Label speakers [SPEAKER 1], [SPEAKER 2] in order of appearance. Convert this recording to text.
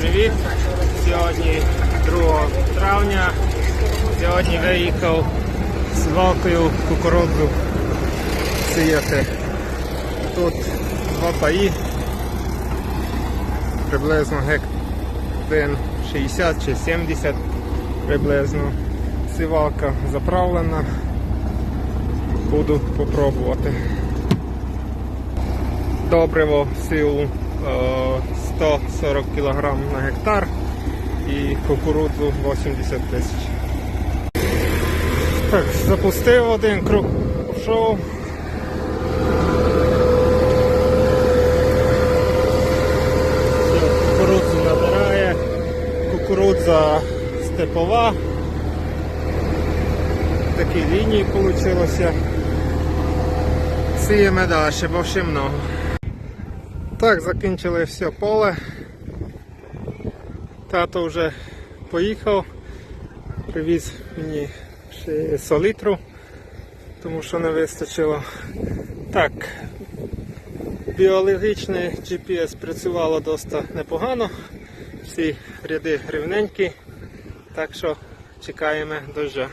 [SPEAKER 1] привіт! Сьогодні 2 травня. Сьогодні виїхав з валкою кукурудзу сіяти. Тут два паї, приблизно гектар 60 чи 70 приблизно. Сівалка заправлена. Буду попробувати. Добриво силу е, 140 кг на гектар і кукурудзу 80 тисяч. Так, запустив один круг, пішов. Кукурудзу набирає, кукурудза степова. Такі лінії вийшло. Сіємо далі, бо ще много. Так, закінчили все поле. Тато вже поїхав, привіз мені ще солітру, тому що не вистачило. Так, біологічний GPS працювало досить непогано. Всі ряди рівненькі, так що чекаємо дождя.